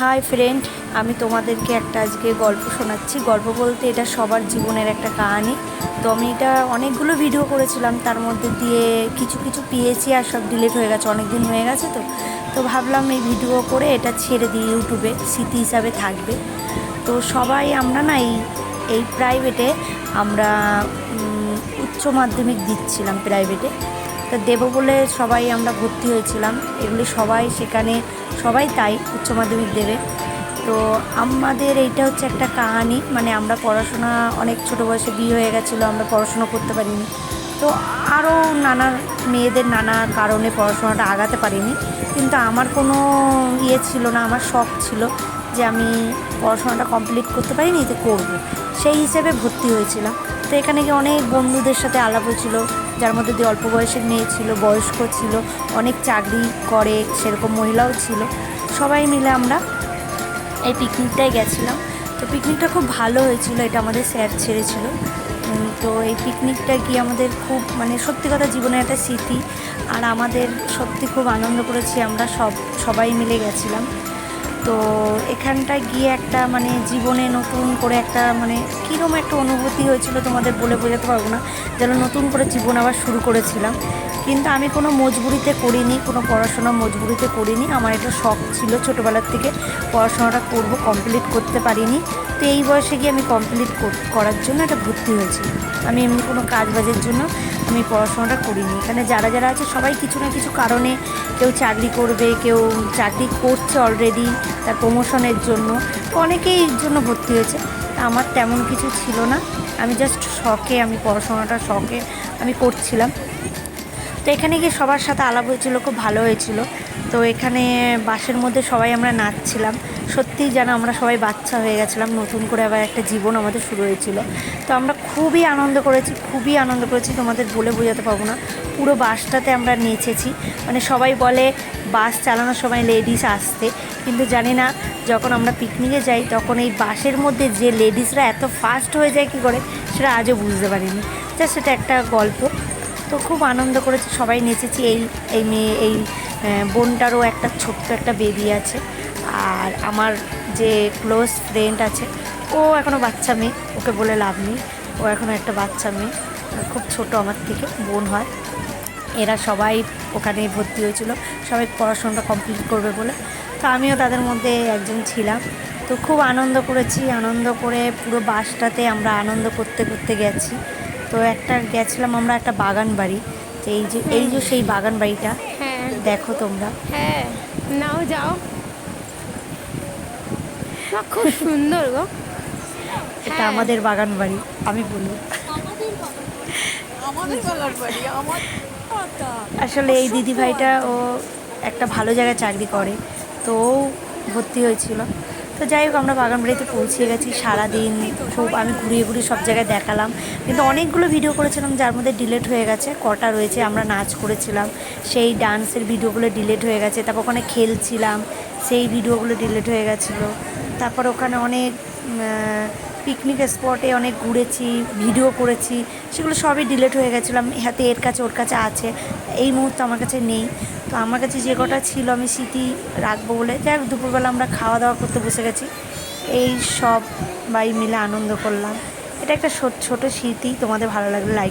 Hi friend, আমি তোমাদেরকে একটা আজকে গল্প শোনাচ্ছি। গল্প বলতে এটা সবার জীবনের একটা কাহানি। তো আমি এটা অনেকগুলো ভিডিও করেছিলাম, তার মধ্যে দিয়ে কিছু কিছু পেয়েছি আর সব ডিলিট হয়ে গেছে অনেক দিন হয়ে গেছে তো। তো ভাবলাম এই ভিডিও করে এটা ছেড়ে দিই ইউটিউবে স্মৃতি হিসাবে থাকবে। তো সবাই আমরা না এই এই প্রাইভেটে আমরা উচ্চ মাধ্যমিক দিচ্ছিলাম প্রাইভেটে তো দেবো বলে সবাই আমরা ভর্তি হয়েছিলাম। এগুলি সবাই সেখানে, সবাই তাই, উচ্চ মাধ্যমিক দেবে। তো আমাদের এইটা হচ্ছে একটা কাহানি মানে আমরা পড়াশোনা, অনেক ছোটো বয়সে বিয়ে হয়ে গেছিল, আমরা পড়াশোনা করতে পারিনি। তো আরও নানা মেয়েদের নানা কারণে পড়াশোনাটা আগাতে পারিনি। কিন্তু আমার কোনো ইয়ে ছিল না, আমার শখ ছিল যে আমি পড়াশোনাটা কমপ্লিট করতে পারিনি, তো করব। সেই হিসেবে ভর্তি হয়েছিলাম। তো এখানে গিয়ে অনেক বন্ধুদের সাথে আলাপ হয়েছিল যার মধ্যে দিয়ে অল্প বয়সের মেয়ে ছিল, বয়স্ক ছিল, অনেক চাকরি করে সেরকম মহিলাও ছিল। সবাই মিলে আমরা এই পিকনিকটায় গেছিলাম। তো পিকনিকটা খুব ভালো হয়েছিল, এটা আমাদের স্যার ছেড়েছিল। তো এই পিকনিকটা গিয়ে আমাদের খুব মানে সত্যি কথা জীবনের একটা স্মৃতি। আর আমাদের সত্যি খুব আনন্দ করেছি আমরা সব, সবাই মিলে গেছিলাম। তো এখানটায় গিয়ে একটা মানে জীবনে নতুন করে একটা মানে কীরকম একটা অনুভূতি হয়েছিল তোমাদের বলে বোঝাতে পারব না, যেন নতুন করে জীবন আবার শুরু করেছিলাম। কিন্তু আমি কোনো মজবুরিতে করিনি, কোনো পড়াশোনা মজবুরিতে করিনি। আমার একটা শখ ছিল ছোটোবেলার থেকে পড়াশোনাটা করব কমপ্লিট করতে পারিনি। তো এই বয়সে গিয়ে আমি কমপ্লিট করার জন্য একটা ভর্তি হয়েছি। আমি এমনি কোনো কাজ বাজের জন্য আমি পড়াশোনাটা করিনি। এখানে যারা যারা আছে সবাই কিছু না কিছু কারণে কেউ চাকরি করবে, কেউ চাকরি করছে অলরেডি তার প্রমোশনের জন্য। অনেকেই জন্য ভর্তি হয়েছে। তা আমার তেমন কিছু ছিল না। আমি জাস্ট শখে, আমি পড়াশোনাটা শখে আমি করছিলাম। তো এখানে গিয়ে সবার সাথে আলাপ হয়েছিল, খুব ভালো হয়েছিল। তো এখানে বাসের মধ্যে সবাই আমরা নাচছিলাম। সত্যিই যেন আমরা সবাই বাচ্চা হয়ে গেছিলাম, নতুন করে আবার একটা জীবন আমাদের শুরু হয়েছিল। তো আমরা খুবই আনন্দ করেছি, খুবই আনন্দ করেছি, তোমাদের বলে বোঝাতে পারব না। পুরো বাসটাতে আমরা নেচেছি। মানে সবাই বলে, বাস চালানোর সময় লেডিস আসতে। কিন্তু জানি না, যখন আমরা পিকনিকে যাই, তখন এই বাসের মধ্যে যে লেডিসরা এত ফাস্ট হয়ে যায় কী করে, সেটা আজও বুঝতে পারিনি। জাস্ট সেটা একটা গল্প। তো খুব আনন্দ করেছি, সবাই নেচেছি। এই এই মেয়ে, এই বোনটারও একটা ছোট্ট একটা বেবি আছে। আর আমার যে ক্লোজ ফ্রেন্ড আছে, ও এখনও বাচ্চা মেয়ে, ওকে বলে লাভ নেই। ও এখনও একটা বাচ্চা মেয়ে, খুব ছোট আমার থেকে, বোন হয়। এরা সবাই ওখানে ভর্তি হয়েছিল, সবাই পড়াশোনাটা কমপ্লিট করবে বলে। তো আমিও তাদের মধ্যে একজন ছিলাম। তো খুব আনন্দ করেছি, আনন্দ করে পুরো বাসটাতে আমরা আনন্দ করতে করতে গেছি। তো একটা গেছিলাম আমরা একটা বাগান বাড়ি তো এই যে এই যে সেই বাগান বাড়িটা হ্যাঁ। দেখো তোমরা। হ্যাঁ নাও যাও। খুব সুন্দর গো। এটা হ্যাঁ। আমাদের বাগান বাড়ি আমি বলি। আমাদের বাগান বাড়ি আমার পাতা। আসলে এই দিদি ভাইটা ও একটা ভালো জায়গায় চাকরি করে তো ও ভর্তি হয়েছিল। তো যাই হোক, আমরা বাগান বাড়িতে পৌঁছে গেছি। সারাদিন খুব আমি ঘুরিয়ে ঘুরিয়ে সব জায়গায় দেখালাম। কিন্তু অনেকগুলো ভিডিও করেছিলাম যার মধ্যে ডিলেট হয়ে গেছে। কটা রয়েছে, আমরা নাচ করেছিলাম। সেই ডান্সের ভিডিওগুলো ডিলেট হয়ে গেছে। তারপর ওখানে খেলছিলাম, সেই ভিডিওগুলো ডিলেট হয়ে গেছিল। তারপর ওখানে অনেক পিকনিক স্পটে অনেক ঘুরেছি ভিডিও করেছি, সেগুলো সবই ডিলেট হয়ে গেছিলাম হাতে এর কাছে, ওর কাছে আছে, এই মুহূর্তে আমার কাছে নেই। তো আমার কাছে যে কটা ছিল আমি স্মৃতি রাখব বলে, যাই হোক, দুপুরবেলা আমরা খাওয়া দাওয়া করতে বসে গেছি। এই সব বাই মিলে আনন্দ করলাম। এটা একটা ছোট, ছোটো স্মৃতি, তোমাদের ভালো লাগলে লাইক